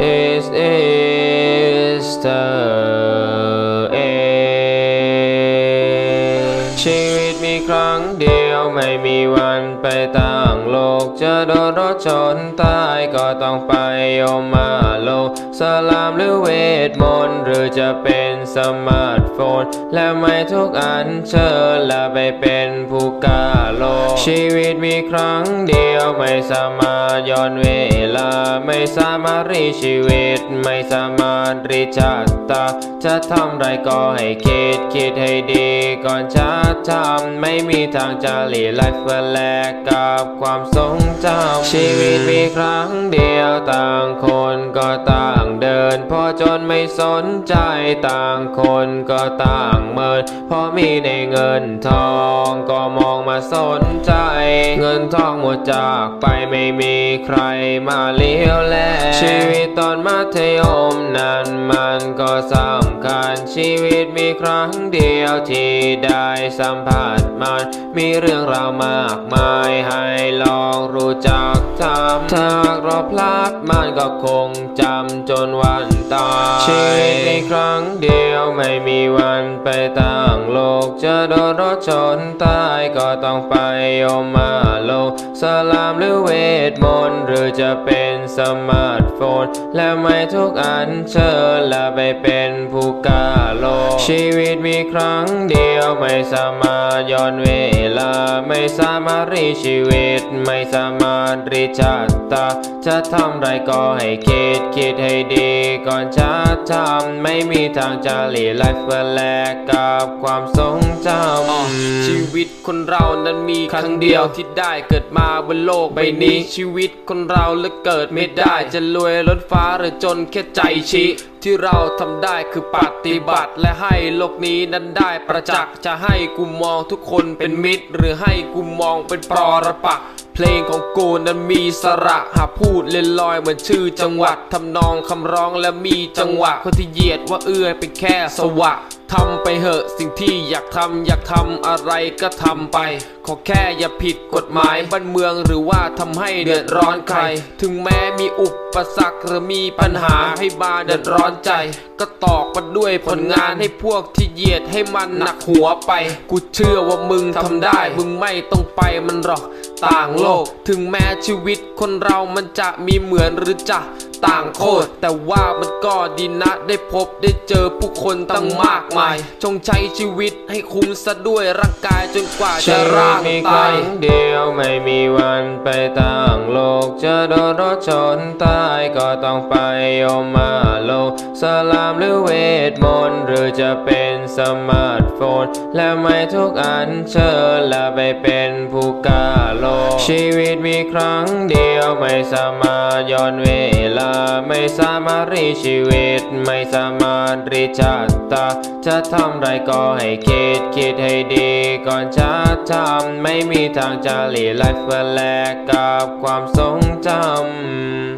is the end ชีวิตมีครั้งเดียวไม่มีวันไปต่างโลก จะโดนรถชนตายก็ต้องไปโอมาโลก สลามหรือเวทมนต์หรือจะเป็นสมาร์ทโฟน และไม่ทุกอันเชิญและไปเป็นผู้กล้าโลก ชีวิตมีครั้งเดียวไม่สามารถย้อนเวลา ไม่สามารถรีชีวิต ไม่สามารถรีชาตา จะทำไรก็ให้คิดคิดให้ดี ก่อนจะทำไม่มีทางจะหลีไลฟ์แลกกับความทรงจำชีวิตมีครั้งเดียวต่างคนก็ต่างเดินพอจนไม่สนใจต่างคนก็ต่างเมินพราะมีในเงินทองก็มองมาสนใจ เงินทองหมดจากไปไม่มีใครมาเลี้ยวแลชีวิตตอนมัธยมนั้นมันก็สำคัญชีวิตมีครั้งเดียวที่ได้สัมผัสมันมีเรื่องราวมากมายให้ลองรู้จักทำถ้าเราพลาดมันก็คงจำจนวันตายชีวิตมีครั้งเดียวไม่มีวันไปต่างโลก จะโดนรถชนตายก็ต้องไปโอมาโลกสลามหรือเวทมนต์หรือจะเป็นสมาร์ทโฟน และไม่ทุกอันเชิญและไปเป็นผู้กาโลกชีวิตมีครั้งเดียวไม่สามารถย้อนเวลา ไม่สามารถรีชีวิต ไม่สามารถรีชาตาจะทำไรก็ให้คิดคิดให้ดีก่อนจะทำไม่มีทางจะหลีไลฟ์แลกกับความทรงจำชีวิตคนเรานั้นมีครั้งเดียวที่ได้เกิดมาบนโลกใบนี้ ชีวิตคนเราและเกิดไม่ได้จะรวยรถฟ้าหรือจนแค่ใจชี้ที่เราทำได้คือปฏิบัติและให้โลกนี้นั้นได้ประจักษ์จะให้กูมองทุกคนเป็นมิตร หรือให้กูมองเป็นปรระปักษ์เพ ลงของกูนั้นมีสระหากพูดเล่นลอยเหมือนชื่อจังหวัดทำนองคำร้องและมีจังหวะคนที่เหยียดว่าเอื้อเป็นแค่สวะทำไปเหอะสิ่งที่อยากทำอยากทำอะไรก็ทำไป ขอแค่อย่าผิดกฎหมายบ้านเมืองหรือว่าทำให้เดือดร้อนใคร ถึงแม้มีอุปสรรคหรือมีปัญหาให้บาเดือดร้อนใจ ก็ตอกมาด้วยผลงานให้พวกที่เหยียดให้มันหนักหัวไป กูเชื่อว่ามึงทำได้ มึงไม่ต้องไปมันหรอก ต่างโลก ถึงแม้ชีวิตคนเรามันจะมีเหมือนหรือจะ ต่างโคตรแต่ว่ามันก็ดีนะได้พบได้เจอผู้คนตั้งมากมายจงใช้ชีวิตให้คุ้มซะด้วยร่างกายจนกว่าจะวิตร่างมีครั้งเดียวไม่มีวันไปต่างโลก จะโดนรถชนตายก็ต้องไปโอมาโลกสลามหรือเวทมนต์หรือจะเป็นสมาร์ทโฟน และไม่ทุกอันเชิญและไปเป็นผู้กล้าโลกชีวิตมีครั้งเดียว ไม่สามารถย้อนเวลา ไม่สามารถรีชีวิต ไม่สามารถรีชาตาจะทำไรก็ให้คิดคิดให้ดีก่อนจะทำไม่มีทางจะหลีไลฟ์แลกกับความทรงจำ